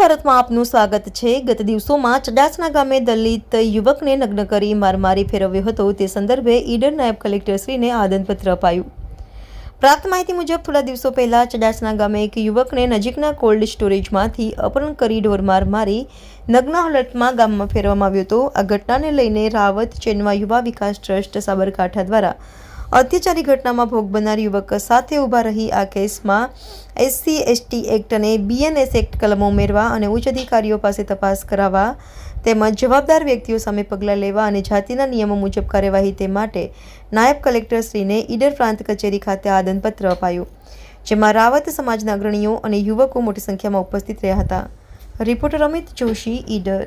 ભારતમાં આપનું સ્વાગત છે. ગત દિવસોમાં ચડાસના ગામે દલિત યુવકને નગ્ન કરી મારમારી ફેરવ્યો હતો. તે સંદર્ભે ઈડર નાયબ કલેક્ટરશ્રીને આદનપત્ર અપાયું. પ્રાપ્ત માહિતી મુજબ, થોડા દિવસો પહેલાં ચડાસના ગામે એક યુવકને નજીકના કોલ્ડ સ્ટોરેજમાંથી અપહરણ કરી ઢોરમાર મારી નગ્ન હાલતમાં ગામમાં ફેરવામાં આવ્યો હતો. આ ઘટનાને લઈને રાવત ચેનવા યુવા વિકાસ ટ્રસ્ટ સાબરકાંઠા દ્વારા અત્યાચારી ઘટનામાં ભોગ બનનાર યુવક સાથે ઊભા રહી આ કેસમાં એસસી, એસટી એક્ટ અને બીએનએસ એક્ટ કલમો ઉમેરવા અને ઉચ્ચ અધિકારીઓ પાસે તપાસ કરાવવા તેમજ જવાબદાર વ્યક્તિઓ સામે પગલાં લેવા અને જાતિના નિયમો મુજબ કાર્યવાહી તે માટે નાયબ કલેક્ટરશ્રીને ઈડર પ્રાંત કચેરી ખાતે આદનપત્ર અપાયું, જેમાં રાવત સમાજના અગ્રણીઓ અને યુવકો મોટી સંખ્યામાં ઉપસ્થિત રહ્યા હતા. રિપોર્ટર અમિત જોશી, ઈડર.